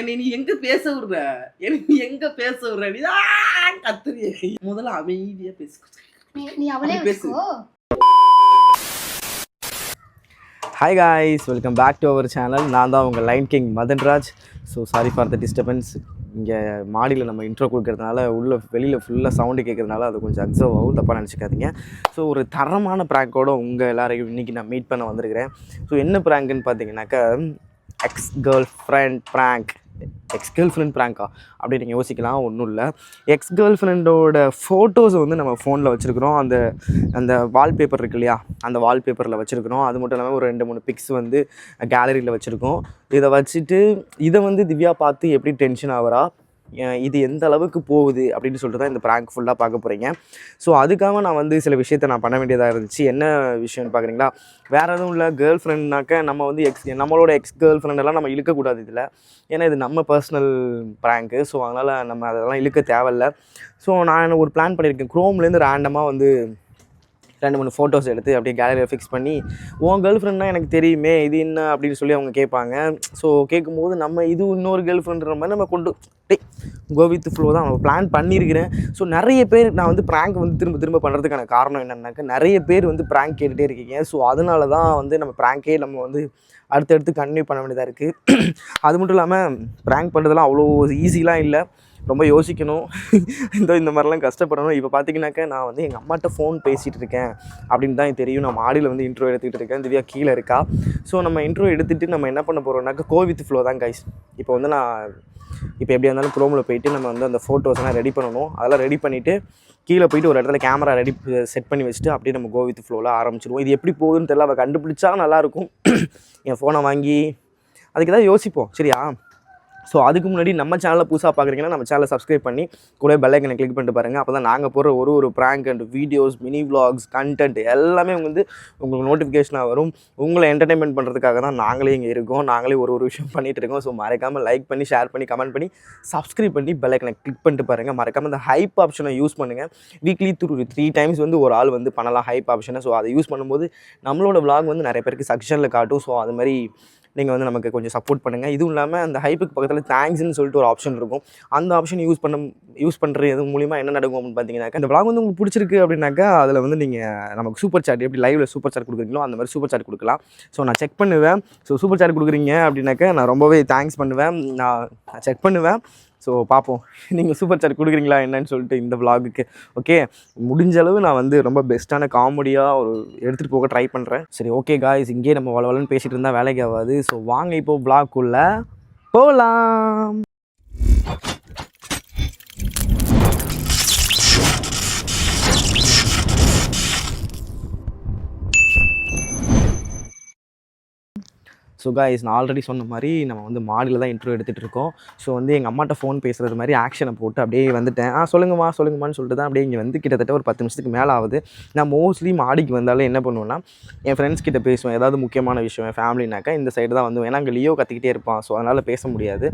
என்னை நீ எங்க பேச விடுற? என்னை நீ எங்க பேச விடுற? நீ கத்துறிய. முதல்ல அமைதியா பேசு. பேசு. Hi guys welcome back to our channel நான் தான் உங்கள் line king Madhanraj. So sorry for the disturbance இங்கே மாடியில் நம்ம இன்ட்ரோ கொடுக்கறதுனால உள்ள வெளியில் ஃபுல்லாக சவுண்டு கேட்கறதுனால அது கொஞ்சம் அப்சர்வ் ஆகும் தப்பாக நினச்சிக்காதீங்க. ஸோ ஒரு தரமான ப்ராங்கோட உங்கள் எல்லாரையும் இன்றைக்கி நான் மீட் பண்ண வந்திருக்கிறேன். ஸோ என்ன ப்ராங்க்னு பார்த்தீங்கன்னாக்கா ex girlfriend prank ex girlfriend ப்ராங்கா அப்படி நீங்கள் யோசிக்கலாம் ஒன்றும் இல்லை. எக்ஸ் கேர்ள் ஃப்ரெண்டோட ஃபோட்டோஸ் வந்து நம்ம ஃபோனில் வச்சுருக்கிறோம். அந்த அந்த வால்பேப்பர் இருக்கு இல்லையா? அந்த வால்பேப்பரில் வச்சுருக்குறோம். அது மட்டும் இல்லாமல் ஒரு ரெண்டு மூணு பிக்ஸ் வந்து கேலரியில் வச்சுருக்கோம். இதை வச்சுட்டு இதை வந்து திவ்யா பார்த்து எப்படி டென்ஷன் ஆகிறா? இது எந்த அளவுக்கு போகுது அப்படின்னு சொல்லிட்டு தான் இந்த ப்ராங்க் ஃபுல்லாக பார்க்க போகிறீங்க ஸோ அதுக்காக நான் வந்து சில விஷயத்தை நான் பண்ண வேண்டியதாக இருந்துச்சு. என்ன விஷயம்னு பார்க்குறீங்களா வேறு எதுவும் இல்லை. கேர்ள் ஃப்ரெண்ட்னாக்க நம்ம வந்து எக்ஸ் நம்மளோட எக்ஸ் கேர்ள் ஃப்ரெண்டெல்லாம் நம்ம இழுக்கக்கூடாது இதில். ஏன்னா இது நம்ம பர்சனல் ப்ராங்க்கு ஸோ அதனால் நம்ம அதெல்லாம் இழுக்க தேவையில்ல. ஸோ நான் ஒரு பிளான் பண்ணியிருக்கேன். க்ரோம்லேருந்து ரேண்டமாக வந்து ரெண்டு மூணு ஃபோட்டோஸ் எடுத்து அப்படியே கேலரியில் ஃபிக்ஸ் பண்ணி உன் கேர்ள் ஃப்ரெண்ட்னா எனக்கு தெரியுமே இது என்ன? அப்படின்னு சொல்லி அவங்க கேட்பாங்க. ஸோ கேட்கும்போது நம்ம இது இன்னொரு கேர்ள் ஃப்ரெண்டுன்ற மாதிரி நம்ம கொண்டு கோவித் ஃப்ளோ தான். நம்ம பிளான் பண்ணியிருக்கிறேன். ஸோ நிறைய பேர் நான் வந்து ப்ராங்க் வந்து திரும்ப திரும்ப பண்ணுறதுக்கான காரணம் என்னன்னாக்கா நிறைய பேர் வந்து ப்ராங்க் கேட்டுகிட்டே இருக்கீங்க. ஸோ அதனால தான் வந்து நம்ம ப்ராங்கே நம்ம வந்து அடுத்தடுத்து கண்டினியூ பண்ண வேண்டியதாக இருக்குது அது மட்டும் இல்லாமல் ப்ராங்க் பண்ணுறதுலாம் அவ்வளோ ஈஸிலாம் இல்லை. ரொம்ப யோசிக்கணும். இந்த இந்த மாதிரிலாம் கஷ்டப்படணும். இப்போ பார்த்தீங்கன்னாக்கா நான் வந்து எங்கள் அம்மாட்ட ஃபோன் பேசிகிட்டு இருக்கேன் அப்படின்னு தான் தெரியும். நான் மாடியில் வந்து இன்ட்ரோ எடுத்துக்கிட்டு இருக்கேன். திவ்யா கீழே இருக்கா. ஸோ நம்ம இன்ட்ரோ எடுத்துகிட்டு நம்ம என்ன பண்ண போகிறோம்னாக்க கோவித் ஃப்ளோ தான் கைஸ் இப்போ வந்து நான் இப்போ எப்படியா இருந்தாலும் க்ரோமில் போயிட்டு நம்ம வந்து அந்த ஃபோட்டோஸ்லாம் ரெடி பண்ணணும். அதெல்லாம் ரெடி பண்ணிவிட்டு கீழே போயிட்டு ஒரு இடத்துல கேமரா ரெடி செட் பண்ணி வச்சுட்டு அப்படியே நம்ம கோவித் ஃப்ளோவில் ஆரம்பிச்சிடுவோம். இது எப்படி போகுதுன்னு தெரியல. அவள் கண்டுபிடிச்சா நல்லாயிருக்கும் என் ஃபோனை வாங்கி அதுக்கு தான் யோசிப்போம். சரியா? ஸோ அதுக்கு முன்னாடி நம்ம சேனலை புதுசாக பார்க்குறீங்கன்னா நம்ம சேனலை சப்ஸ்கிரைப் பண்ணி கூட பெல்லைக்கனை கிளிக் பண்ணிட்டு பாருங்கள் அப்போ தான் நாங்கள் போடுற ஒரு ஒரு prank and videos mini vlogs content எல்லாமே வந்து உங்களுக்கு நோட்டிஃபிகேஷனாக வரும். உங்களை என்டர்டைன்மெண்ட் பண்ணுறதுக்காக தான் நாங்களே இங்கே இருக்கோம். நாங்களே ஒரு ஒரு விஷயம் பண்ணிகிட்டு இருக்கோம். ஸோ மறக்காமல் லைக் பண்ணி ஷேர் பண்ணி கமெண்ட் பண்ணி சப்ஸ்கிரைப் பண்ணி பெல்லைக்கனை கிளிக் பண்ணிட்டு பாருங்கள் மறக்காமல் இந்த ஹைப் ஆப்ஷனை யூஸ் பண்ணுங்கள் வீக்லி த்ரூ த்ரீ டைம்ஸ் வந்து ஒரு ஆள் வந்து பண்ணலாம் ஹைப் ஆப்ஷனை ஸோ அதை யூஸ் பண்ணும்போது நம்மளோட vlog வந்து நிறைய பேருக்கு சக்ஷனில் காட்டும். ஸோ அது மாதிரி நீங்கள் வந்து நமக்கு கொஞ்சம் சப்போர்ட் பண்ணுங்கள் இதுவும் இல்லாமல் அந்த ஹைப்புக்கு பக்கத்தில் தேங்க்ஸ்னு சொல்லிட்டு ஒரு ஆப்ஷன் இருக்கும். அந்த ஆப்ஷன் யூஸ் பண்ண யூஸ் பண்ணுறது மூலிமா என்ன நடக்கும் அப்படின்னு பார்த்தீங்கன்னாக்கா இந்த vlog வந்து உங்களுக்கு பிடிச்சிருக்கு அப்படின்னாக்கா அதில் வந்து நீங்கள் நமக்கு சூப்பர் சாட் எப்படி லைவில் சூப்பர் சாட் கொடுக்குறீங்களோ அந்த மாதிரி சூப்பர் சாட் கொடுக்கலாம். ஸோ நான் செக் பண்ணுவேன். ஸோ சூப்பர் சாட் கொடுக்குறீங்க அப்படின்னாக்கா நான் ரொம்பவே தேங்க்ஸ் பண்ணுவேன். நான் செக் பண்ணுவேன். ஸோ பார்ப்போம் நீங்கள் சூப்பர் சாட் கொடுக்குறீங்களா என்னன்னு சொல்லிட்டு இந்த vlogக்கு. ஓகே முடிஞ்ச அளவு நான் வந்து ரொம்ப பெஸ்ட்டான காமெடியாக ஒரு எடுத்துகிட்டு போக ட்ரை பண்ணுறேன் சரி ஓகே காய்ஸ் இங்கேயே நம்ம வளவலன்னு பேசிகிட்டு இருந்தால் வேலைக்கு ஆகாது. ஸோ வாங்க இப்போது vlogக்குள்ளே போகலாம் ஸோ காய்ஸ் நான் ஆல்ரெடி சொன்ன மாதிரி நம்ம வந்து மாடியில் தான் இன்டர்வியூ எடுத்துகிட்டு இருக்கோம். ஸோ வந்து எங்கள் அம்மாட்ட ஃபோன் பேசுகிறது மாதிரி ஆக்ஷனை போட்டு அப்படியே வந்துட்டேன். ஆ சொல்லுங்கம்மா சொல்லுங்கம்மான்னு சொல்லிட்டு தான் அப்படியே இங்கே வந்து கிட்டத்தட்ட ஒரு பத்து நிமிஷத்துக்கு மேலே ஆகுது. நான் மோஸ்ட்லி மாடிக்கு வந்தாலும் என்ன பண்ணுவேன்னா என் ஃப்ரெண்ட்ஸ் கிட்ட பேசுவேன். ஏதாவது முக்கியமான விஷயம் என் ஃபேமிலினாக்கா இந்த சைடு தான் வந்து ஏன்னா அங்கே லியோ கற்றுக்கிட்டே இருப்பான். ஸோ அதனால் பேச முடியாது.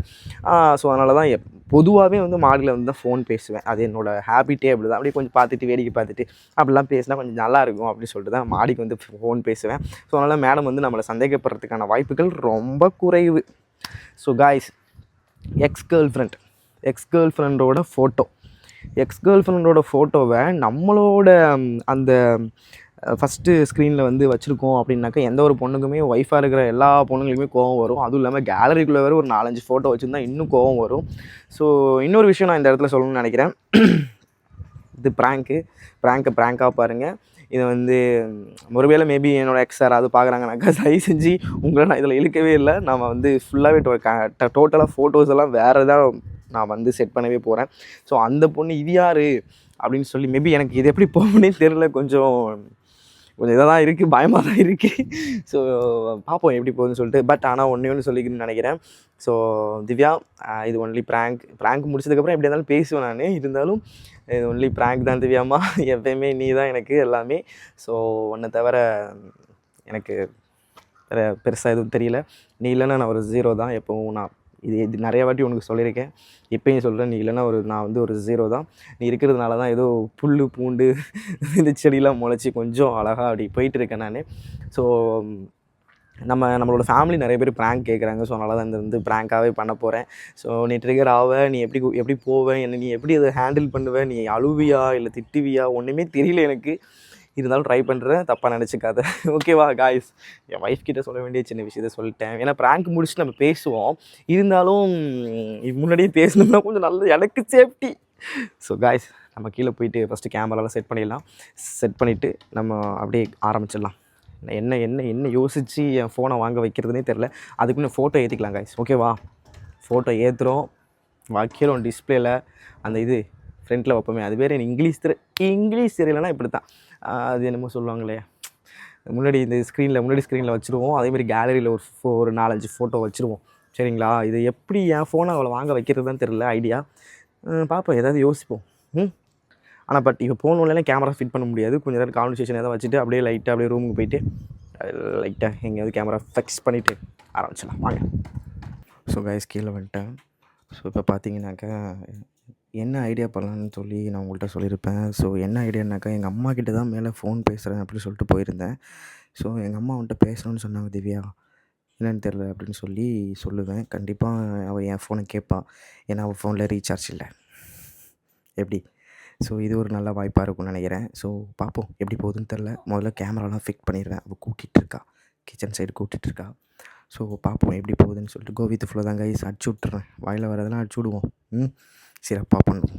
ஸோ அதனால தான் எப் பொதுவாகவே வந்து மாடியில் வந்து தான் ஃபோன் பேசுவேன். அது என்னோட ஹேபிட்டே அப்படி தான் அப்படியே கொஞ்சம் பார்த்துட்டு வேடிக்கை பார்த்துட்டு அப்படிலாம் பேசினா கொஞ்சம் நல்லா இருக்கும் அப்படின்னு சொல்லிட்டு தான் மாடிக்கு வந்து ஃபோன் பேசுவேன். ஸோ அதனால் மேடம் வந்து நம்மளை சந்தேகப்படுறதுக்கான வாய்ப்புகள் ரொம்ப குறைவு. So guys ex girlfriend ex girl ஃப்ரெண்டோட ஃபோட்டோ எக்ஸ் கேர்ள் ஃப்ரெண்டோட ஃபோட்டோவை நம்மளோட அந்த ஃபஸ்ட்டு ஸ்க்ரீனில் வந்து வச்சுருக்கோம் அப்படின்னாக்கா எந்த ஒரு பொண்ணுக்குமே ஒய்ஃபாக இருக்கிற எல்லா பொண்ணுங்களுக்குமே கோவம் வரும். அதுவும் இல்லாமல் கேலரிக்குள்ளே வேறு ஒரு நாலஞ்சு ஃபோட்டோ வச்சுருந்தா இன்னும் கோவம் வரும். ஸோ இன்னொரு விஷயம் நான் இந்த இடத்துல சொல்லணும்னு நினைக்கிறேன். இது ப்ராங்க்கு ப்ராங்க்கை ப்ராங்காக பாருங்கள் இதை வந்து ஒருவேளை மேபி என்னோட எக்ஸ் யாராவது பார்க்குறாங்கனாக்கா தயவு செஞ்சு உங்களை நான் இதில் இழுக்கவே இல்லை. நம்ம வந்து ஃபுல்லாகவே டோட்டலாக ஃபோட்டோஸ் எல்லாம் வேறு தான் நான் வந்து செட் பண்ணவே போகிறேன் ஸோ அந்த பொண்ணு இது யார்? அப்படின்னு சொல்லி மேபி எனக்கு இது எப்படி போகணுன்னே தெரில கொஞ்சம் கொஞ்சம் இதாக தான் இருக்குது பயமாக தான் இருக்குது ஸோ பார்ப்போம் எப்படி போகுதுன்னு சொல்லிட்டு. பட் ஆனால் ஒன்றே ஒன்று சொல்லிக்கணும்னு நினைக்கிறேன். ஸோ திவ்யா இது ஒன்லி ப்ராங்க் ப்ராங்க் முடிச்சதுக்கப்புறம் எப்படி இருந்தாலும் பேசுவேன் நான். இருந்தாலும் இது ஒன்லி ப்ராங்க் தான் திவ்யாம்மா எப்பயுமே நீ தான் எனக்கு எல்லாமே. ஸோ ஒன்றை தவிர எனக்கு வேறு பெருசாக எதுவும் தெரியல. நீ இல்லைன்னா நான் ஒரு ஜீரோ தான். எப்போவும் நான் இது இது நிறைய வாட்டி உனக்கு சொல்லியிருக்கேன். இப்பயும் சொல்கிறேன் நீ இல்லைன்னா ஒரு நான் வந்து ஒரு ஜீரோ தான். நீ இருக்கிறதுனால தான் ஏதோ புல் பூண்டு இந்த செடியெலாம் முளைச்சி கொஞ்சம் அழகாக அப்படி போயிட்டு இருக்கேன் நான். ஸோ நம்ம நம்மளோட ஃபேமிலி நிறைய பேர் ப்ராங்க் கேட்குறாங்க. ஸோ அதனால தான் இந்த வந்து ப்ராங்காகவே பண்ண போகிறேன் ஸோ நீ ட்ரிகர் ஆவ நீ எப்படி எப்படி போவேன் என்ன நீ எப்படி அதை ஹேண்டில் பண்ணுவேன் நீ அழுவியா இல்லை திட்டுவியா ஒன்றுமே தெரியல எனக்கு. இருந்தாலும் ட்ரை பண்ணுறேன் தப்பாக நினச்சிக்காத. ஓகேவா காய்ஸ் என் ஒய்ஃப் கிட்ட சொல்ல வேண்டிய சின்ன விஷயத்த சொல்லிட்டேன். ஏன்னா ப்ராங்க் முடிச்சுட்டு நம்ம பேசுவோம். இருந்தாலும் முன்னாடியே பேசணும்னா கொஞ்சம் நல்லது. எனக்கு சேஃப்டி ஸோ காய்ஸ் நம்ம கீழே போயிட்டு ஃபஸ்ட்டு கேமராலாம் செட் பண்ணிடலாம். செட் பண்ணிவிட்டு நம்ம அப்படியே ஆரம்பிச்சிடலாம். என்ன என்ன என்ன யோசித்து என் ஃபோனை வாங்க வைக்கிறதுனே தெரில அதுக்கு ஃபோட்டோ ஏற்றிக்கலாம் காய்ஸ் ஓகேவா ஃபோட்டோ ஏற்றுறோம் கீழே ஒன்று டிஸ்பிளேயில் அந்த இது ஃப்ரெண்டில் வைப்போமே. அது பேர் இங்கிலீஷ் தெரி இங்கிலீஷ் தெரியலனா இப்படி தான் அது என்னமோ சொல்லுவாங்களே. முன்னாடி இந்த ஸ்க்ரீனில் முன்னாடி ஸ்க்ரீனில் வச்சுருவோம். அதேமாதிரி கேலரியில் ஒரு ஃபோ ஒரு நாலஞ்சு ஃபோட்டோ வச்சுருவோம். சரிங்களா? இது எப்படி என் ஃபோனை அவளை வாங்க வைக்கிறதுன்னு தெரில ஐடியா பார்ப்போம் ஏதாவது யோசிப்போம். ம்? ஆனால் பட் இப்போ ஃபோன் போகணுன்னாலே கேமரா ஃபிட் பண்ண முடியாது. கொஞ்ச நேரம் கான்வர்சேஷன் ஏதாவது வச்சுட்டு அப்படியே லைட்டாக அப்படியே ரூமுக்கு போயிட்டு லைட்டாக எங்கேயாவது கேமரா ஃபிக்ஸ் பண்ணிவிட்டு ஆரம்பிச்சிடலாம். வாங்க. ஸோ கைஸ் கீழே வந்துட்டேன். ஸோ இப்போ பார்த்தீங்கன்னாக்கா என்ன ஐடியா பண்ணலான்னு சொல்லி நான் உங்கள்கிட்ட சொல்லியிருப்பேன். ஸோ என்ன ஐடியானாக்கா எங்கள் அம்மா கிட்ட தான் மேலே ஃபோன் பேசுகிறேன் அப்படின்னு சொல்லிட்டு போயிருந்தேன். ஸோ எங்கள் அம்மா அவன்கிட்ட பேசணும்னு சொன்னாங்க திவ்யா. என்னன்னு தெரில அப்படின்னு சொல்லி சொல்லுவேன். கண்டிப்பாக அவள் என் ஃபோனை கேட்பாள் ஏன்னா அவள் ஃபோனில் ரீசார்ஜ் இல்லை. எப்படி? ஸோ இது ஒரு நல்ல வாய்ப்பாக இருக்கும்னு நினைக்கிறேன். ஸோ பார்ப்போம் எப்படி போகுதுன்னு தெரில முதல்ல கேமராலாம் ஃபிட் பண்ணிடுவேன். அவள் கூட்டிகிட்டு இருக்கா. கிச்சன் சைடு கூட்டிகிட்டு இருக்கா. ஸோ பார்ப்போம் எப்படி போகுதுன்னு சொல்லிட்டு கோவித்து ஃபுல்லாக தான் கைஸ் அடிச்சு விட்டுறேன். வாயில் வரதெல்லாம் அடிச்சு விடுவோம். ம்? சிறப்பாக பண்ணும்.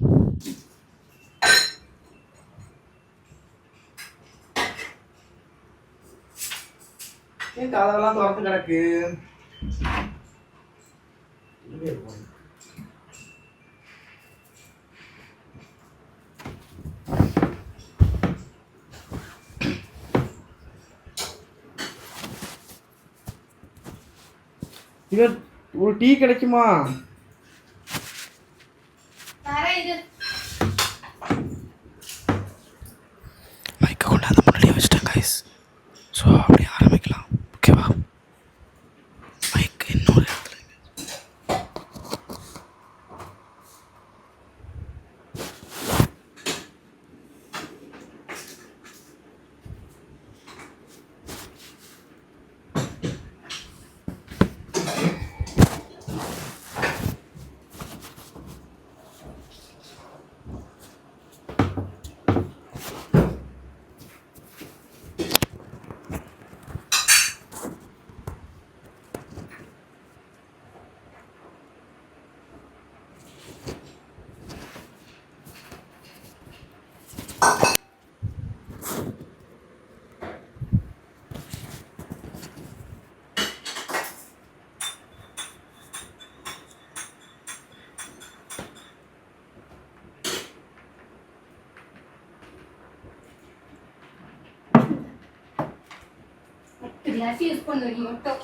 ஏன் கதவெல்லாம் திறந்து கிடக்கு? இவர் ஒரு டீ கிடைக்குமா மைக்கை கொண்டாந்து முன்னாடியே வச்சுட்டேன் கைஸ் ஸோ அப்படியே ஆரம்பிக்கலாம் ஓகேவா மைக் இன்னொரு இடத்துல கிளாஸ் யூஸ் பண்ணுவீங்க மட்டும்.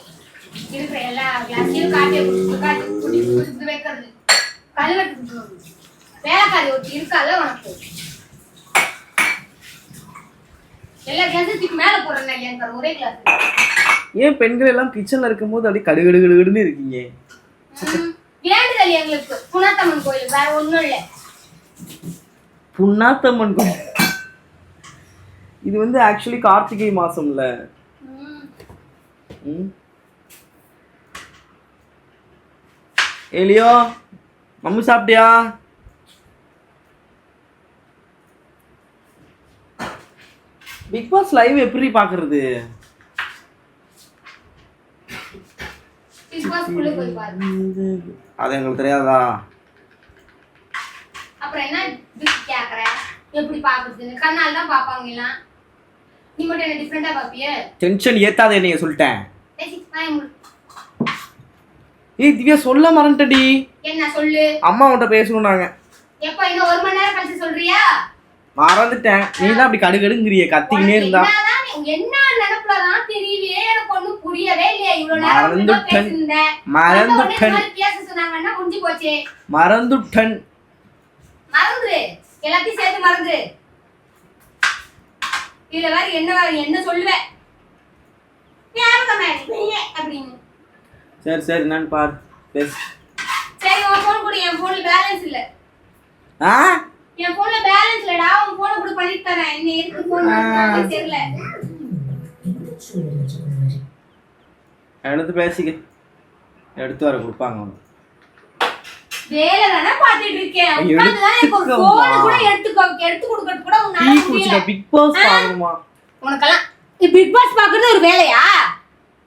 இருக்கிற எல்லா கிளாஸையும் காட்டிய குடிச்சு காட்டி குடி குடிச்சு வைக்கிறது. கழுவட்டு வேலைக்காரி ஒருத்தி இருக்கால உனக்கு? எல்லா கிளாஸும் தூக்கி மேல போடுறேன் இல்லையான்னு ஒரே கிளாஸ் ஏன் பெண்கள் எல்லாம் கிச்சன்ல இருக்கும்போது அப்படியே கடுகடு கடுகடுன்னு இருக்கீங்க வேண்டுதல் எங்களுக்கு. புனாத்தம்மன் கோயில் வேற ஒண்ணும் இல்ல. புண்ணாத்தம்மன் கோயில். இது வந்து ஆக்சுவலி கார்த்திகை மாசம்ல. ஏலியோ மம்மு சாப்பிட்டியா? பிக் பாஸ் லைவ் எப்படி பாக்குறது அது எங்களுக்கு தெரியாதா? அப்புறம் என்ன கேக்குற? எப்படி பாக்குறதுன்னு கண்ணால் தான் பாப்பாங்க நீ மட்டும் என்ன டிஃப்ரெண்டா பாப்பிய டென்ஷன் ஏத்தாத என்னைய சொல்லிட்டேன். ஏய் திவ்யா சொல்ல மறந்துட்டடி. என்ன சொல்லு. அம்மா உன்கிட்ட பேசணும்னாங்க. எப்ப இன்னும் ஒரு மணி நேரம் கழிச்சு சொல்றியா? மறந்துட்டேன். நீ தான் அப்படி கடுகடுங்கிறிய கத்திக்கினே இருந்தா. என்ன நினைப்புலதான் தெரியலையே எனக்கு ஒண்ணும் புரியவே இல்லையா. இவ்வளவு நேரம் பேசியிருந்தேன். மறந்துட்டேன். பேச சொன்னாங்கன்னா முடிஞ்சு போச்சு. மறந்துட்டன். மறந்துரு எல்லாத்தையும் சேர்த்து மறந்துரு இதுல வேற என்ன என்ன சொல்லுவேன் சரி சரி நான் பார். பேசு. சரி உன் போன் கொடு. என் போன்ல பேலன்ஸ் இல்ல. ஆ? என் போன்ல பேலன்ஸ் இல்லடா. உன் போனை கூட பண்ணிட்டு தரேன். என்ன இருக்கு? போன் தெரியல. எடுத்து பேசிக்க. எடுத்து வர கொடுப்பாங்க அவனுக்கு வேலை தானே பாத்துட்டு இருக்கேன். உட்கார்ந்துதான் எடுத்துக்கம்மா. phone கூட எடுத்துக்கோ. எடுத்து கொடுக்கறது கூட உன்னால முடியல. பிக் பாஸ் பாக்கணுமா உனக்கெல்லாம் பிக் பாஸ் பாக்குறது ஒரு வேலையா?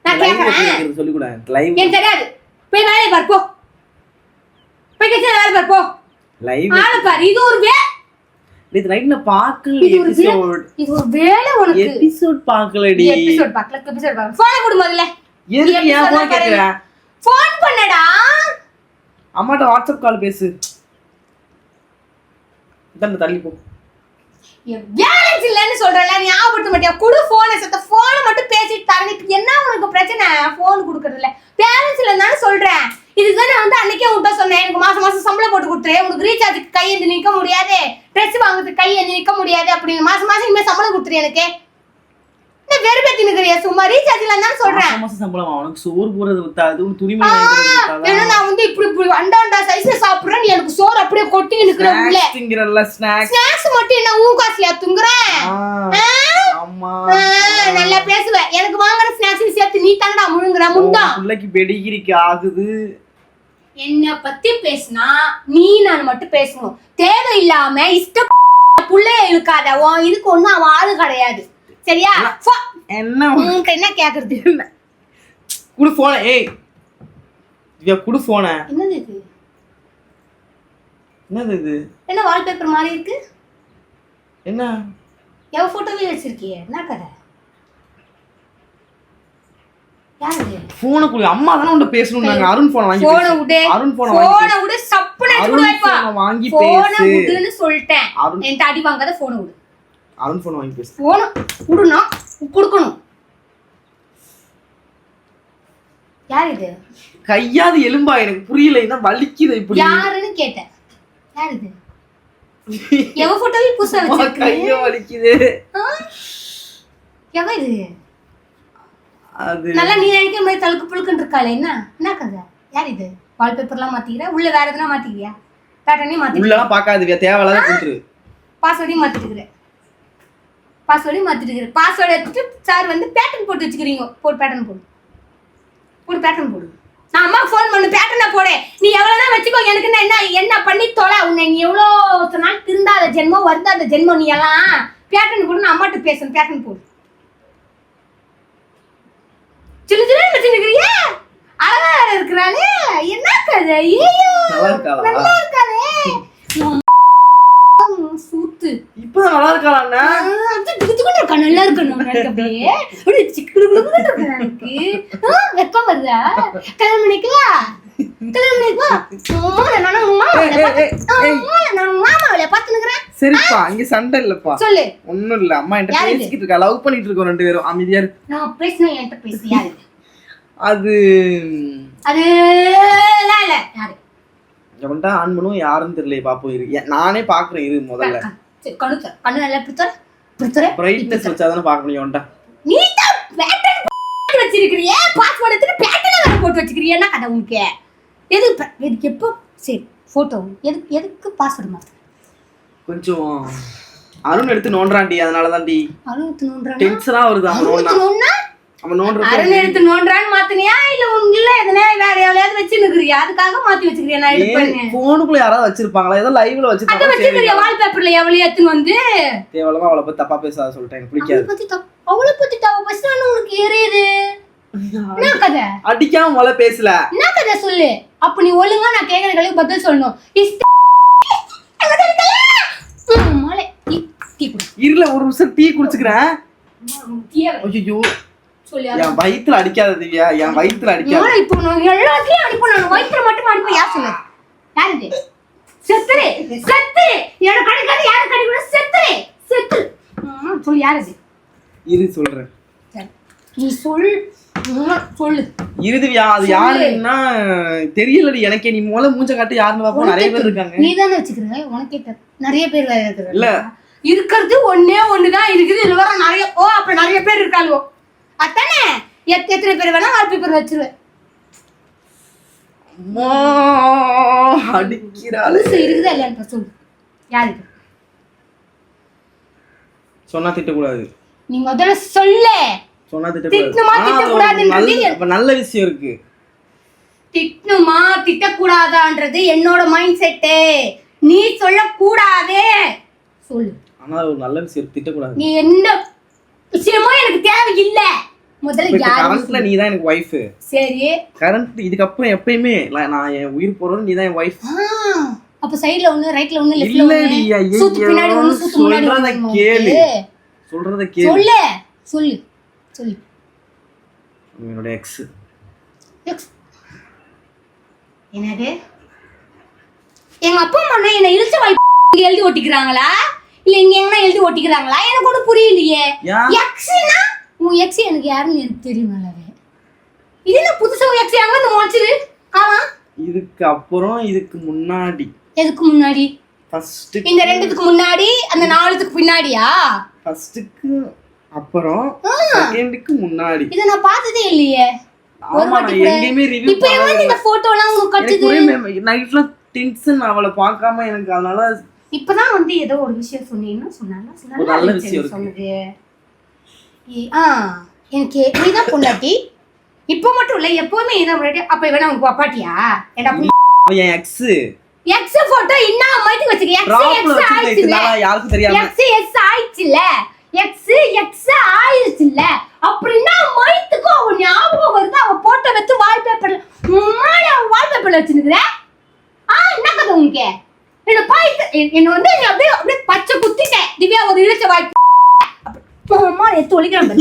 நான் கேக்குறேன். சொல்லி கூட. லைவ் எனக்கு தெரியாது. போய் வேலையை பாரு போ. போய் கிச்சன் வேலை பாரு போ. லைவ் ஆளு பாரு. இது ஒரு வே இது நான் பார்க்கல ஒரு வே- எபிசோட் இது ஒரு வேலை உனக்கு. எபிசோட் பார்க்கலடி. எபிசோட் பார்க்கல எபிசோட் பார்க்கல. போன கொடு முதல்ல. எதுக்கு ஏன் போன் கேக்குற? ஃபோன் பண்ணடா. அம்மாட்ட வாட்ஸ்அப் கால் பேசு. தள்ளி போ. பேலன்ஸ் இல்லைன்னு சொல்றல ஞாபகப்படுத்த மாட்டியா? குடு போனை செத்த. போனை மட்டும் பேசிட்டு தரேன். என்ன உனக்கு பிரச்சனை? போன் கொடுக்கறதுல. பேலன்ஸ் இல்லைன்னு சொல்றேன். இதுதான் நான் வந்து அன்னைக்கே உன்கிட்ட சொன்னேன். எனக்கு மாசம் மாசம் சம்பளம் போட்டு கொடுத்துரு. உனக்கு ரீசார்ஜுக்கு கை எந்த நிற்க முடியாது. ட்ரெஸ் வாங்குறதுக்கு கை நிற்க முடியாது. அப்படின்னு மாசம் மாசம் இனிமேல் சம்பளம் கொடுத்துரு எனக்கு. என்ன வெறுப்பேத்தி நிக்கிறியா சும்மா ரீசார்ஜ் இல்லைன்னு சொல்றேன். மாசம் சம்பளம் அவனுக்கு சோறு போறது வித்தாது உன் துணிமணி வாங்குறது வித்தாதா? ஏன்னா நான் வந்து இப்படி இப்படி அண்டா அண்டா சைஸ்ல சாப்பிடுறேன் நீ எனக்கு சோறு அப்படியே கொட்டி நிக்கிற உள்ள. திங்கிறல்ல ஸ்நாக்ஸ் ஸ்நாக்ஸ் மட்டும் என்ன ஊ காசுலயா துங்குறேன் ஆமா. நல்லா பேசுவ. எனக்கு வாங்குற ஸ்நாக்ஸ் சேர்த்து நீ தாங்கடா முழுங்குற முண்டா? பிள்ளைக்கு பெடிகிரிக்கு ஆகுது. என்ன பத்தி பேசினா நீ நான் மட்டும் பேசணும். தேவையில்லாம இஷ்ட புள்ளைய இழுக்காத. உன் இதுக்கு ஒண்ணும் அவன் ஆளு கிடையாது. சரியா. என்ன உன்கிட்ட என்ன கேக்குறது? குடு போன ஏய். திவ்யா குடு போன என்னது இது? என்னது இது? என்ன வால்பேப்பர் மாதிரி இருக்கு? என்ன? எவ போட்டோவே வச்சிருக்கிய? என்ன கதை? போனை குடு. அம்மா தானே உன்ட்ட பேசணும்னாங்க அருண் போனை வாங்கி போனை. விடு. அருண் போனை வாங்கி போனை விடு. சப்புன்னு அடிச்சு அருண் விடுவேப்பா போனை வாங்கி போனை விடுன்னு சொல்லிட்டேன். என்கிட்ட அடி வாங்காத போனை விடு. அருண் போனை வாங்கி பேசு. போனை விடுனா கொடுக்கணும். யார் இது? கையாது எலும்பா எனக்கு புரியல இதான் வலிக்குது இப்படி? யாருன்னு கேட்டேன். யார் இது? எவ போட்டோவே புதுசா அம்மா, வச்சிருக்கு கைய வலிக்குது. ஆ? எவ இது? அது நல்லா நீ நினைக்கிற மாதிரி தழுக்கு புழுக்குன்னு இருக்காளே என்ன? என்ன கதை? யார் இது? வால்பேப்பர்லாம் மாத்திக்கிற உள்ள வேற எதுனா மாத்திக்கிறியா? பேட்டர்னே மாத்தி உள்ளலாம் பார்க்காது தேவையில்லாத கொடுத்துரு பாஸ்வேர்டையும் மாத்திட்டு பாஸ்வேர்டையும் மாத்திட்டு இருக்கிற பாஸ்வேர்டு எடுத்துட்டு சார் வந்து பேட்டர்ன் போட்டு வச்சுக்கிறீங்க. போடு பேட்டர்ன் போடு. போடு பேட்டர்ன் போடு. நான் அம்மா ஃபோன் பண்ணு பேட்டர்னை போடு. நீ எவ்வளோனா வச்சுக்கோ எனக்கு என்ன என்ன பண்ணி தொலை? உன்னை நீ எவ்வளோ நாள் திருந்தாத ஜென்மம் வருந்தாத ஜென்மம் நீ எல்லாம் பேட்டர்ன் போடு நான் அம்மாட்ட பேசணும் பேட்டர்ன் போடு. சின்ன சின்ன வச்சுருக்கிறிய அழகா இருக்கிறாளே. என்ன கதை ஐயோ நல்லா இருக்காளா? சூத்து. இப்பதான் நல்லா இருக்காளா இருக்கா, நல்லா இருக்கணும் அப்படியே. அப்படியே சிக்குடுகுடுகுன்னு இருக்கு வெக்கம் வருதா? கல்யாணம் பண்ணிக்கவா? சரிப்பா இங்க சண்டை இல்லப்பா. சொல்லு. ஒண்ணும் இல்ல அம்மா என்கிட்ட? பேசிக்கிட்டு இருக்கா? லவ் பண்ணிட்டு இருக்கோம் ரெண்டு பேரும். அமைதியா. நான் பேசினா என்கிட்ட பேசு யாரு அது அது இல்ல எவன்டா ஆன் பண்ணுவோம் யாருன்னு தெரியல பாப்போம் இரு. நானே பாக்குறேன் இரு முதல்ல. சரி, கண்ணு கண்ணு நல்லா இப்படி தர பிரைட்னஸ் வச்சாதானே பார்க்க முடியும் அவன்டா நீ தான் பேட்டர்ன் போட்டு வச்சிருக்கிறியே? பாஸ்வேர்ட் எடுத்துட்டு பேட்டர்ன் வேற போட்டு வச்சிருக்கிறியே? என்ன கதை உனக்கு? ப- எதுக்கு எப்போ? சரி போட்டோ எதுக்கு எதுக்கு பாஸ்வேர்டு மாத்து? கொஞ்சம் அருண் எடுத்து நோண்டுறான்டி அதனாலதான்டி. அறுநூத்தி நோன்றான் டென்ஷனா வருது அவன் நோண்டா. அருண் எடுத்து நோன்றான்னு மாத்தினியா? இல்ல உங்கள எதனா வேற எவ்வளவு வச்சு நிக்கிறியா அதுக்காக மாத்தி வச்சுக்கிறியா நான் போனுக்குள்ள யாராவது வச்சிருப்பாங்களா? ஏதோ லைவ்ல அத வச்சிருப்பாங்க வச்சுக்கிறியா வால்பேப்பர்ல எவ்வளவு எடுத்துன்னு வந்து? தேவலமா அவளை பத்தி தப்பா பேசாத சொல்லிட்டேன். எனக்கு பிடிக்காது. அவளை பத்தி தப்பு அவளை பத்தி தவ பஸ் உனக்கு ஏறியது என்ன கதை? அடிக்காம முதல்ல பேசல. என்ன கதை சொல்லு? அப்ப நீ ஒழுங்கா நான் கேக்குற கேள்வி பதில் சொல்லணும். இருல ஒரு நிமிஷம் டீ குடிச்சுக்கிறேன். ஐயோ என் வயித்துல அடிக்காத திவ்யா என் வயித்துல அடிக்காத. மலை, இப்போ நான் எல்லாத்தையும் அனுப்ப நான் வயிற்றுல மட்டும் அனுப்ப யார் சொல்லு யார் இது செத்துரு செத்துரு. எனக்கு கிடைக்காது யாரு கிடைக்கூட செத்துரு ம், சொல்லு யார் இது இரு சொல்றேன். நீ சொல். சொல்லு. இருதுவியா அது. யாருன்னா தெரியலடி எனக்கே. நீ முதல்ல மூஞ்ச காட்டி யாருன்னு பாப்போம். நிறைய பேர் இருக்காங்க. நீ தானே வச்சுக்கிற? உனக்கே நிறைய பேர் இல்ல. இருக்கிறது ஒண்ணே ஒண்ணுதான் இருக்குது இதுல வர நிறைய ஓ அப்ப நிறைய பேர் இருக்காளோ அத்தானே எத்- எத்தனை பேர் வேணா வால்பேப்பர் வச்சிருவேன். அம்மா அடிக்கிறாள். இருக்குதா சொல்லு? சொன்னா திட்டக்கூடாது. நீ முதல்ல சொல்லு. சொன்னா திட்டணுமா, திட்டக்கூடாதுன்றது நல்ல- நல்ல விஷயம் இருக்கு. திட்டணுமா திட்டக்கூடாதான்றது என்னோட மைண்ட் செட்டு நீ சொல்லக்கூடாதே. சொல்லு. ஆனா ஒரு நல்ல விஷயம் திட்டக்கூடாது. நீ என்ன விஷயமோ எனக்கு தேவையில்லை. முதல்ல யாரு கரண்ட்ல நீ? தான் எனக்கு ஒய்ஃப் சரி. கரண்ட் இதுக்கப்புறம் எப்பயுமே நான் என் உயிர் போறோம் நீ தான் என் ஆ, அப்ப சைடுல ஒண்ணு ரைட்ல ஒண்ணு லெஃப்ட்ல ஒண்ணு. சூத்து பின்னாடி ஒண்ணு சூத்து முன்னாடி சொல்றத ஒண்ணு கேளு. உனக்கு. சொல்றத கேளு. சொல்லு சொல்லு சொல்லு. என்னோட எக்ஸ் Next. என்னது? எங்க அப்பா அம்மா என்ன இழுச்ச வாய் இங்க எழுதி ஒட்டிக்கிறாங்களா? இல்ல இங்க எங்கன்னா எழுதி ஒட்டிக்கிறாங்களா? எனக்கு ஒன்றும் புரியலையே? எக்ஸ்னா உன் எக்ஸ் எனக்கு யாருன்னு எனக்கு தெரியும் நல்லாவே இது என்ன புதுசா எக்ஸ் எங்க வந்து முளைச்சிது ஆமா. இதுக்கு அப்புறம் இதுக்கு முன்னாடி. எதுக்கு முன்னாடி? ஃபர்ஸ்ட் இந்த ரெண்டுத்துக்கு முன்னாடி அந்த நாலுத்துக்கு பின்னாடியா? ஃபர்ஸ்ட்டுக்கு அப்புறம் செகண்டுக்கு முன்னாடி. இதை நான் பார்த்ததே இல்லையே. ஆமா நான். எங்கேயுமே ரிவ்யூ இப்ப எங்க இந்த போட்டோ எல்லாம் உங்களுக்கு கட்டுது? நைட்ல டென்ஷன் அவளை பார்க்காம எனக்கு அதனால இப்பதான் வந்து ஏதோ ஒரு விஷயம் சொன்னீங்கன்னா சொன்னாங்க. நல்ல விஷயம். சொன்னது. ஆ எனக்கு நீதான் பொண்டாட்டி. இப்போ மட்டும் இல்ல எப்பவுமே இதான் பொண்டாட்டி. அப்ப வேணா உனக்கு அப்பாட்டியா ஏடா அவன் என் எக்ஸ் எக்ஸ் போட்டோ இன்னும் மைத்து வச்சுக்க. எக்ஸ் எக்ஸ் ஆயிடுச்சுல யாருக்கும் தெரியாம. எக்ஸ் எக்ஸ் ஆயிடுச்சுல எக்ஸ் எக்ஸ் ஆயிடுச்சுல அப்படின்னா மைத்துக்கு. அவன் ஞாபகம் வருது? அவ போட்டோ வச்சு வால்பேப்பர்ல முன்னாடி அவன் வால்பேப்பர்ல வச்சிருக்கிற? ஆ என்ன கதை உனக்கு? என்ன பாய்த்து என்ன வந்து நீ அப்படியே அப்படியே பச்சை குத்திட்டேன் திவ்யா ஒரு இழுச்ச வாய்ப்பு அம்மா எடுத்து ஒழிக்கிறான்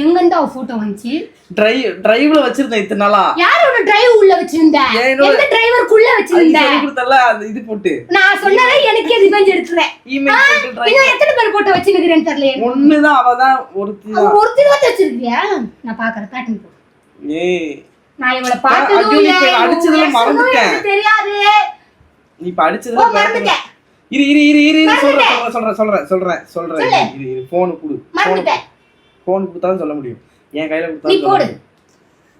எங்கிருந்து அவ போட்டோ வந்துச்சு? டிரைவ் டிரைவ்ல வச்சிருந்தேன் இத்தனை நாளா. யாரோட டிரைவ் உள்ள வச்சிருந்த? எந்த டிரைவருக்குள்ள வச்சிருந்த? சொல்லி கொடுத்தல அது இது போட்டு. நான் சொன்னதை எனக்கே ரிவெஞ்ச் எடுத்துறேன் இன்னும் எத்தனை பேர் போட்டோ வச்சிருக்கிறேன்னு தெரியல எனக்கு. ஒண்ணுதான் அவதான் ஒருத்தி தான். அவன் ஒரு திருவத்தை வச்சிருக்கியா? நான் பாக்குறேன் பேட்டர்ன் போ. ஏய். நான் இவளை பார்த்ததும் இல்ல. அடிச்சதுல மறந்துட்டேன். எனக்கு தெரியாது. நீ பேட்டர்ன் மறந்துட்டேன். இரு இரு இரு இரு சொல்றேன் சொல்றேன் சொல்றேன் சொல்றேன் சொல்றேன். இரு இரு போன் கொடு. போன் போன் கொடுத்தாலும் சொல்ல முடியும். என் கையில நீ கொடுத்தாலும் சொல்ல போடு.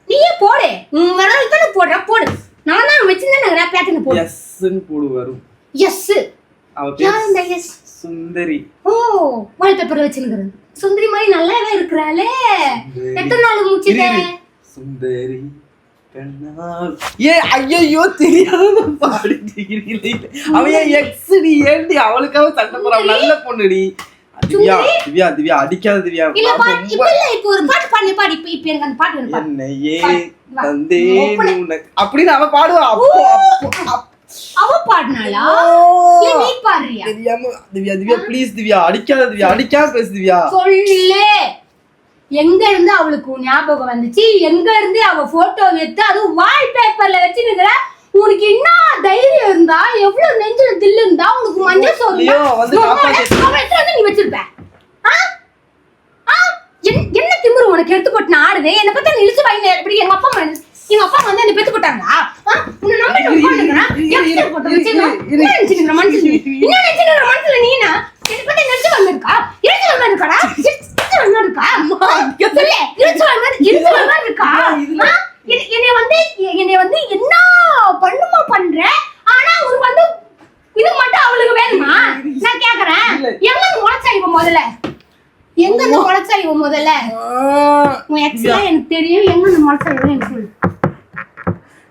நீயே போடு. உன் வரலாறு தானே போடுற? போடு. நான் தான் வச்சிருந்தேன் பேட்டர்ன் போடு. எஸ்ன்னு போடு வரும். எஸ் அவ யார் பேர் இந்த எஸ் சுந்தரி. ஓ வால்பேப்பர்ல வச்சிருக்கிறது சுந்தரி மாதிரி நல்லாவே இருக்கிறாளே. எத்தனை நாள் இரு. சுந்தரி. ஏ ஐயோ தெரியாம பாடிட்டீங்களே அவன் எக்ஸ் ஏண்டி அவளுக்காக சண்டை போறான் நல்ல பொண்ணுடி. திவ்யா திவ்யா திவ்யா அடிக்காத திவ்யா. இல்ல இப்ப இப்ப ஒரு பாட்டு பாடு பாடு இப்ப இப்ப எனக்கு அந்த பாட்டு பாடு. என்னையே. உனக்கு அப்படின்னு அவ பாடுவா. அப்போ. அவ பாடினாளா? இல்ல நீ பாடுறியா? திவ்யா திவ்யா ப்ளீஸ் திவ்யா அடிக்காத திவ்யா அடிக்காம பேசு திவ்யா. சொல்லு. எங்க இருந்து அவளுக்கு ஞாபகம் வந்துச்சு? எங்க இருந்து அவ போட்டோ எடுத்து அதுவும் வால் பேப்பர்ல வச்சுருக்கிற? உனக்கு என்ன தைரியம் இருந்தா எவ்வளவு நெஞ்சில தில்லு இருந்தா உனக்கு மஞ்சள் சோறு நீ வச்சிருப்ப. என்ன திமிரு உனக்கு எடுத்து போட்டு ஆடுது என்னை பத்தி இழுச்சு வாங்க எப்படி எங்க அப்பா எங்க அப்பா வந்து என்ன பெத்து போட்டாங்களா? உன்னை நம்பிட்டு நினைச்சுக்கிற மனசுல நீனா? வந்திருக்கா? இழுச்சு வந்தா இருக்காடா? இருக்கா? சொல்லு, வந்தா- இருக்கா? என்னை- வந்து என்னை வந்து என்ன பண்ணுமா பண்ற ஆனா ஒரு வந்து இது மட்டும் அவளுக்கு வேணுமா நான் கேக்குறேன். எங்க முளைச்சா இவ முதல்ல எங்க இருந்து முளைச்சா இவ முதல்ல உன் எக்ஸ் எனக்கு தெரியும் எங்க இருந்து முளைச்சா இவ எனக்கு சொல்லு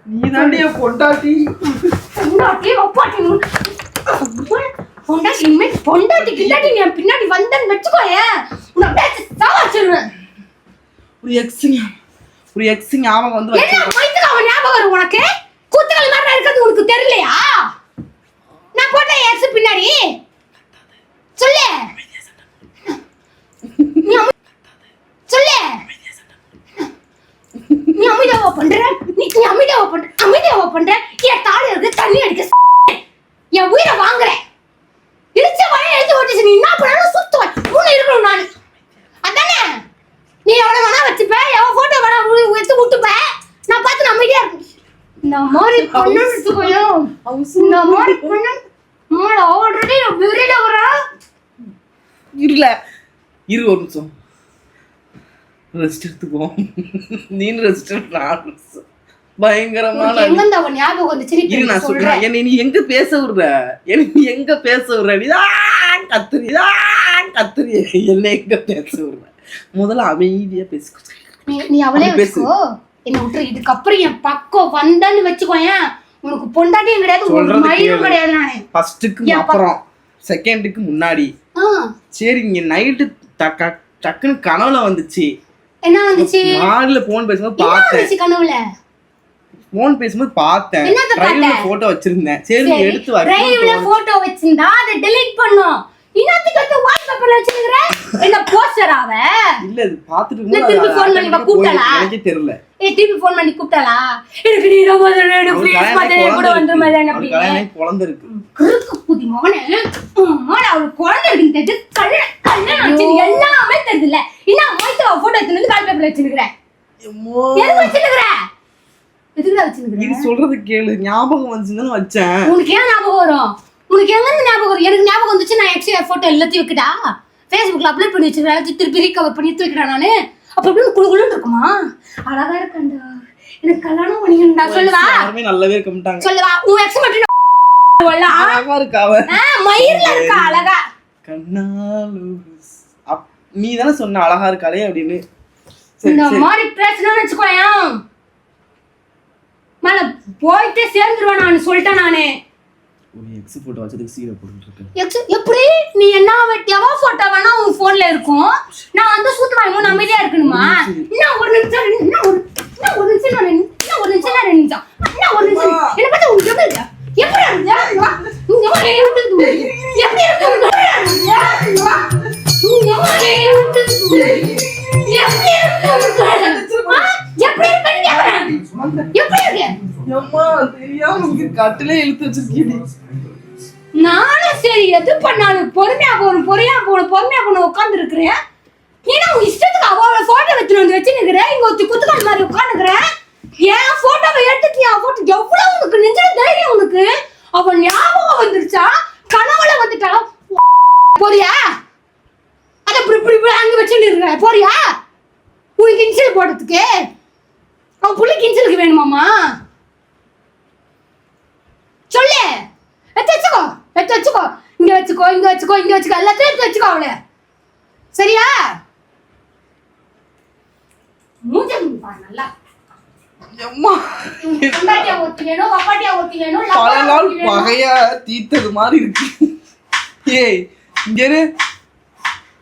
நீ தாண்டிய பொண்டாட்டி பொண்டாட்டி ஒப்பாட்டி பொண்டாட்டி இனிமே பொண்டாட்டி கிண்டாட்டி நீ என் பின்னாடி வந்தேன்னு வச்சுக்கோயேன் உன்னை அப்படியே சாவச்சிருவேன் ஒரு எக்ஸ் ஒரு எக்ஸ் ஞாபகம் வந்து என்ன. வயிற்றுக்கு அவன் ஞாபகம் வரும் உனக்கு? கூத்துக்கள் மாதிரி இருக்கிறது உனக்கு தெரியலையா? நான் போட்ட எக்ஸ் பின்னாடி? சொல்லு. சொல்லு. நீ அமைதியாவா பண்ற? நீ அமைதியாவா பண்ற? அமைதியாவா பண்ற? என் தாடி இருக்கு தண்ணி அடிக்க என் உயிரை வாங்குற இடிச்ச வரைய எழுதி ஓட்டிச்சு. நீ என்ன பண்ணாலும் சுத்துவேன். மூணு இருக்கணும் நான். அதானே? நீ எவ்வளவு வேணா வச்சுப்ப. எவ்வளவு போட்டோ வேணா எடுத்து விட்டுப்ப நான் பார்த்து நான் அமைதியா இருக்கேன் இந்த மாதிரி பண்ணு வச்சுக்கோயோ. இந்த மாதிரி பண்ணு மாட ஆல்ரெடி நான் வெளியில வரேன் இருல. இரு ஒரு நிமிஷம். ரெஸ்ட் எடுத்துக்குவோம். நீ ரெஸ்ட் நான் rest. பயங்கரமான ஞாபகம் வந்துச்சு நான் சொல்றேன். என்னை நீ எங்க பேச விடுற? என்னை நீ எங்க பேச விடுற? நீ ஆ கத்துரி ஆ, கத்துரி என்ன எங்க பேச விடுற? முதல்ல அமைதியா பேசு நீ அவளே அப்படி பேசு. வச்சுக்கோ. என்ன விட்டுரு. இதுக்கப்புறம் என் பக்கம் வந்தான்னு வச்சுக்கோயேன் உனக்கு பொண்டாட்டியும் கிடையாது ஒரு மயிலும். கிடையாது நானு. ஃபர்ஸ்ட்டுக்கு அப்புறம் செகண்டுக்கு முன்னாடி. சரி இங்க நைட்டு டக்கு டக்குன்னு கனவுல வந்துச்சு. என்ன வந்துச்சு? மாடில போன் பேசும்போது பார்த்தேன். கனவுல? போன் பேசும்போது பார்த்தேன். டிரைவ்ல? போட்டோ வச்சிருந்தேன். சரி எடுத்து வர டிரைவ்ல போட்டோ வச்சிருந்தா அதை டெலீட் பண்ணும். இன்னத்துக்கு வந்து வாட்ஸ்அப்ல வச்சிருக்கிற என்ன போஸ்டர் அவ? இல்ல இது பாத்துட்டு இல்ல, திருப்பி phone பண்ணி? போயிடுச்சு. எனக்கே தெரியல. ஏ திருப்பி ஃபோன் பண்ணி கூப்பிட்டாளா? எனக்கு நீ ரொம்ப அவளுக்கு ப்ளீஸ் ஆகி கூட வந்து கல்யாணம் ஆகி குழந்தை இருக்கு. கிறுக்கு புதி மகனே. அம்மாடா அவளுக்கு குழந்தை இருக்குன்னு தெரிஞ்சு கல்யாணம் கல்யாணம் வச்சு எல்லாமே தெரியுதுல்ல. என்ன அம்மாய்க்கு அவ போட்டோ எடுத்து வந்து கால் பேப்பர்ல வச்சிருக்கிறேன் எம்மோ. எதுக்கு வச்சிருக்கிற? இது சொல்றது கேளு. ஞாபகம் வந்துச்சுன்னு வச்சேன். உனக்கு ஏன் ஞாபகம் வரும்? உனக்கு எங்க ஞாபகம் வரும்? எனக்கு ஞாபகம் வந்துச்சு நான் எக்ஸ்ட்ரா போட்டோ எல்லாத்தையும் வைக்கடா ஃபேஸ்புக்ல அப்லோட் பண்ணி எல்லாத்தையும் திருப்பி ரீகவர் பண்ணி வைக்கிறேன் நானு? அப்ப எப்படி குழு குழுன்னு இருக்குமா? அழகா இருக்கண்டா. எனக்கு கல்யாணம் பண்ணிக்கணும்டா. சொல்லுவா. யாருமே நல்லாவே இருக்க மாட்டாங்க. சொல்லுவா. உன் எக்ஸ் மட்டும் அழகா இருக்கா? அவ? மயிர்ல இருக்கா அழகா? கண்ணாலு நீ தானே சொன்ன அழகா இருக்காளே அப்படின்னு. இந்த மாதிரி பேசணும்னு வச்சுக்கோயேன். மேல போயிட்டே சேர்ந்துருவேன் நான் சொல்லிட்டேன் நானு. எக்ஸ் போட்டோ வச்சதுக்கு சீரை போட்டுட்டு எக்ஸ்- எப்படி? நீ என்ன எவ போட்டோ வேணா உன் போன்ல இருக்கும். நான் வந்து சூத்து வாங்கி அமைதியா இருக்கணுமா? இன்னும் ஒரு நிமிஷம் இன்னும் ஒரு இன்னும் ஒரு நிமிஷம் ஒரு நிமிஷம் ரெண்டு நிமிஷம். கட்டிலே இழுத்து வச்சிருக்கீங்க நானும் சரி எது பண்ணாலும் பொறுமையா போகணும் பொறுமையா போகணும் பொறுமையா போகணும் உட்காந்து இருக்கிறேன் ஏன்னா உன் இஷ்டத்துக்கு அவ்வளோ போட்டோ வச்சுட்டு வந்து வச்சுருக்கிறேன் இங்க ஒருத்தி குத்துக்கால் மாதிரி உட்காந்துக்கிறேன் என் போட்டோவை எடுத்துட்டு என் போட்டோ எவ்வளவு உனக்கு நெஞ்சில தைரியம் உனக்கு? அவன் ஞாபகம் வந்துருச்சா? கனவுல வந்துட்டா? போறியா? அதை இப்படி இப்படி இப்படி அங்கே வச்சுட்டு இருக்க போறியா? உனக்கு இன்சில் போடுறதுக்கு? அவன் புள்ளி இன்சிலுக்கு வேணுமாம்மா? சொல்லு. எடுத்து வச்சுக்கோ. எடுத்து வச்சுக்கோ. இங்க வச்சுக்கோ இங்க வச்சுக்கோ இங்க வச்சுக்கோ. எல்லாத்தையும் எடுத்து வச்சுக்கோ அவளை. சரியா? நல்லா. பல நாள். பகைய தீர்த்தது மாதிரி இருக்கு. ஏய் இங்க.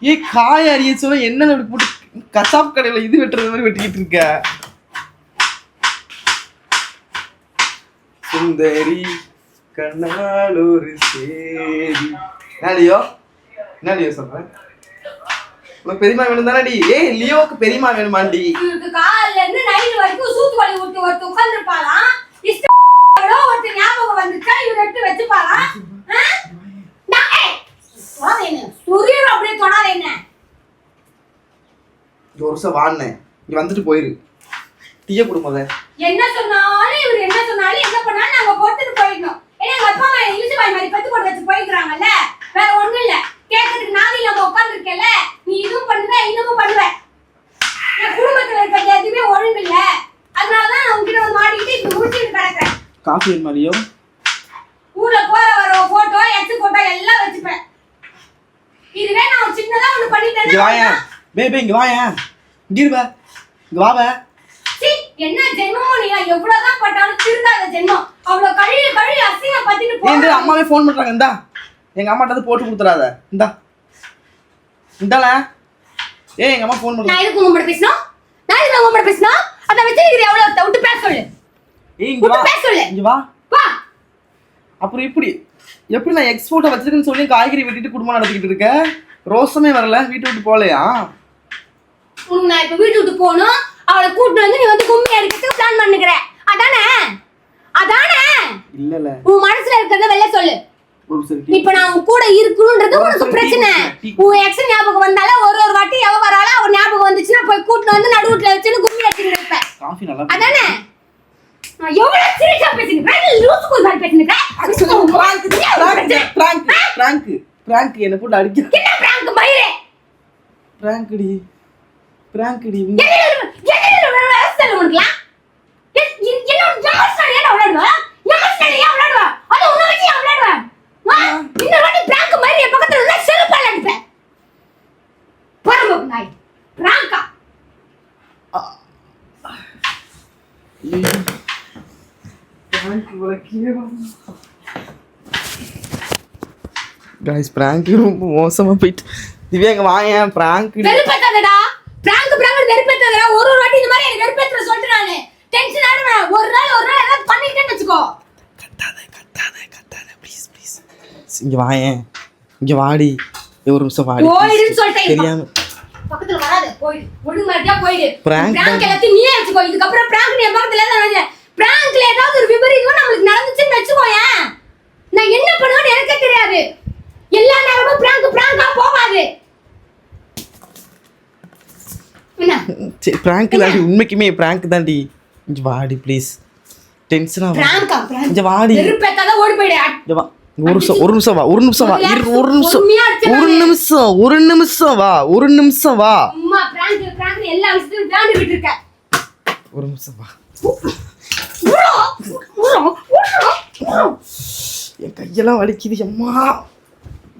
ஏய் காய் அறிய சொல்ல என்ன போட்டு கசாப் கடையில இது வெட்டுறது மாதிரி வெட்டிக்கிட்டு இருக்க. சுந்தரி. கண்ணால் ஒரு சேரி. என்னடியோ என்னடியோ சொல்ற? உனக்கு பெரியமா வேணும் தானடி ஏய் லியோவுக்கு பெரியமா வேணுமாண்டி? இவருக்கு காலைல இருந்து நைட் வரைக்கும் சூத்து வலி ஊத்தி ஒருத்தர் உட்கார்ந்துருப்பாளாம். இஷ்டம் ஒருத்தர் ஞாபகம் வந்துச்சா? இவர் எடுத்து வச்சுப்பாளாம். சுரீர் அப்படியே தொடாத என்ன. ஒரு வருஷம் வாழ்னேன் நீ வந்துட்டு போயிரு. டீய கொடுப்பத என்ன சொன்னாலும் இவர் என்ன சொன்னாலும் என்ன பண்ணாலும் நாங்க பொறுத்துட்டு போயிடணும். ஏன்னா எங்க அப்பா அம்மா இழுச்சு பாய் மாதிரி பத்து போட்டு வச்சு போயிக்கிறாங்கல்ல? வேற ஒண்ணும் இல்ல. கேட்கறதுக்கு நாதி இல்லாம உட்காந்துருக்கேல நீ இதுவும் பண்ணுவ இன்னமும் பண்ணுவ. என் குடும்பத்துல இருக்கிறது எதுவுமே ஒழுங்கு இல்ல. அதனாலதான் நான் உங்ககிட்ட வந்து மாட்டிக்கிட்டு இப்படி முடிச்சுட்டு கிடக்குறேன். காஃபி லியோ? ஊர்ல போற வர போட்டோ எச்சு போட்டோ எல்லாம் வச்சுப்பேன். இதுவே நான் ஒரு சின்னதா ஒண்ணு இங்க வாயேன். பே பே இங்க வாயேன். இங்க இருப்ப. இங்க வாப என்ன ஜென்மமோ நீ எவ்வளவுதான் பட்டாலும் திருந்தாத ஜென்மம். அவ்வளவு கழுவி கழுவி அசிங்க பத்திட்டு நீ இந்த அம்மாவே ஃபோன் பண்றாங்க இந்தா. எங்க அம்மாட்ட வந்து போட்டு கொடுத்துறாத இந்தா. இந்தால ஏய் எங்க அம்மா ஃபோன் நான் பண்றாங்க எதுக்கு உங்க பேசணும் நான் எதுக்கு உங்க பேசணும் அத வச்சிருக்கிற எவ்வளவு விட்டு பேச சொல்லு. ஏய் இங்க வா. விட்டு பேச சொல்லு. இங்க வா. வா. அப்புறம் இப்படி எப்படி நான் எக்ஸ்போர்ட்டை வச்சிருக்கேன்னு சொல்லி காய்கறி வெட்டிட்டு குடும்பம் நடத்திக்கிட்டு இருக்க ரோசமே வரல. வீட்டை விட்டு போகலையா? உனக்கு நான் இப்ப வீட்டு விட்டு போகணும். அவளை கூட்டிட்டு வந்து நீ வந்து கும்மி அடிக்கிறதுக்கு பிளான் பண்ணுகிற. அதானே? அதானே இல்லல உன் மனசுல இருக்கிறத வெளில சொல்லு இப்ப நான் உன் கூட இருக்கணும்ன்றது உனக்கு பிரச்சனை உன் எக்ஸ் ஞாபகம் வந்தால ஒரு ஒரு வாட்டி எவ வராளோ அவன் ஞாபகம் வந்துச்சுன்னா போய் கூட்டிட்டு வந்து நடுவுட்ல வச்சுன்னு கும்மி அடிச்சுட்டு இருப்பேன் காஃபி நல்லா அதானே எவ்வளவு சீரியஸா பேசிருக்கேன் லூசு கூல் மாதிரி பேசிருக்கேன் பிராங்க் பிராங்க் பிராங்க் என்ன போட்டு அடிக்க என்ன பிராங்க் மயிரே பிராங்க்டி பிராங்க்டி என்ன நாய் பிராங்கா காய்ஸ் பிராங்க் ரொம்ப மோசமா போயிட்டு. திவ்யா இங்க வாங்க பிராங்க் வெறுப்பேத்தாதடா. பிராங்க் பிராங்க் வெறுப்பேத்தாதடா. ஒரு ஒரு வாட்டி இந்த மாதிரி எனக்கு வெறுப்பேத்துற சொல்லிட்டு நானு. டென்ஷன் ஆடுவேன் ஒரு நாள் ஒரு நாள் ஏதாவது பண்ணிட்டேன்னு வச்சுக்கோ. கத்தாத கத்தாத கத்தாத. ப்ளீஸ் ப்ளீஸ் இங்க வாங்க இங்க வாடி. ஒரு நிமிஷம் வாடி. போயிடுன்னு சொல்லிட்டேன். தெரியாம. பக்கத்துல வராது. போயிடு. ஒழுங்கு மாதிரியா போயிடு. பிராங்க் எல்லாத்தையும் நீயே வச்சுக்கோ. இதுக்கப்புறம் பிராங்க் நீ பக்கத்துல தான் பிராங்க்ல ஏதாவது ஒரு விபரீதம் நம்மளுக்கு நடந்துச்சுன்னு வச்சுக்கோயேன் நான் என்ன பண்ணுவேன்னு எனக்கே தெரியாது. எல்லா நேரமும் பிராங்க் பிராங்கா போகாது என்ன? பிராங்க் இல்லாடி உண்மைக்குமே பிராங்க் தாண்டி. இங்க வாடி ப்ளீஸ் டென்ஷனா வா பிராங்கா பிராங்க். இங்க வாடி. ஒரு நிமிஷம் ஒரு நிமிஷம் வா ஒரு நிமிஷம் வா. இரு ஒரு நிமிஷம். ஒரு நிமிஷம் ஒரு நிமிஷம் வா ஒரு நிமிஷம் வா. ஒரு நிமிஷம் வா. என் கையெல்லாம் வலிக்குது அம்மா.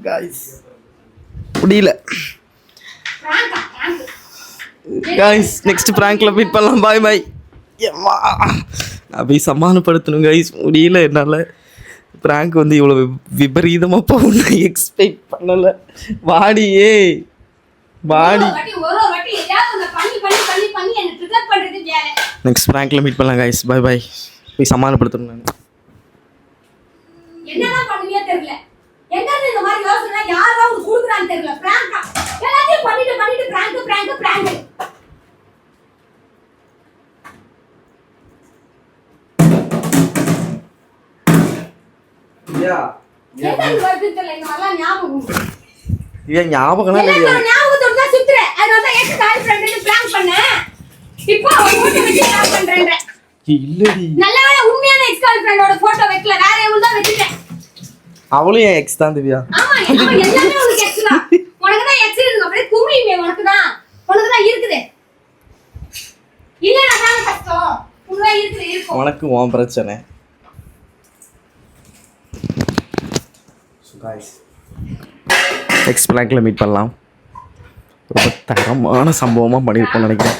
காய்ஸ் முடியல. காய்ஸ் நெக்ஸ்ட் ப்ராங்க்ல மீட் பண்ணலாம். பாய் பாய் அம்மா நான் போய் சமாதானப்படுத்தணும் கைஸ் முடியல என்னால். ப்ராங்க் வந்து இவ்வளோ விபரீதமாக போகணும் எக்ஸ்பெக்ட் பண்ணலை. வாடியே வாடி. நெக்ஸ்ட் ப்ராங்க்ல மீட் பண்ணலாம் கைஸ் பாய் பாய் போய் சமாதானப்படுத்தணும் நான். என்னதான் பண்ணுவியோ தெரியல. எங்க இருந்து இந்த மாதிரி யோசனை யாரோ உங்களுக்கு கொடுக்குறான்னு தெரியல. பிராங்கா எல்லாத்தையும் பண்ணிட்டு பண்ணிட்டு பிராங்க் பிராங்க் பிராங்க் ஞாபகம் ஏன் எல்லாம் இல்லையா? ஞாபகத்தோட தான் சுத்துறேன். அதனால தான் எக்ஸ் கால் ஃப்ரெண்ட் பிராங்க் பண்ணேன். இப்போ அவன் போட்டோ வச்சு பிராங்க் பண்றேன் இல்லடி. நல்ல வேளை உண்மையான எக்ஸ் கால் ஃப்ரெண்டோட போட்டோ வைக்கல. வேற எவ்வளவு தான் வச்சுட்டேன். அவளும் என் எக்ஸ் தான் திவ்யா. ஆமா ஆமா எல்லாமே உனக்கு எக்ஸ் தான். உனக்கு தான் எக்ஸ் இருக்கு. அப்படியே குமியுமே உனக்கு தான். உனக்கு தான் இருக்குது. இல்ல நான் கஷ்டம். உனக்கு தான் இருக்குது இருக்கும். உனக்கு உன் பிரச்சனை. நெக்ஸ்ட் ப்ராங்க்ல மீட் பண்ணலாம். ரொம்ப தரமான சம்பவமாக பண்ணியிருப்போம்னு நினைக்கிறேன்.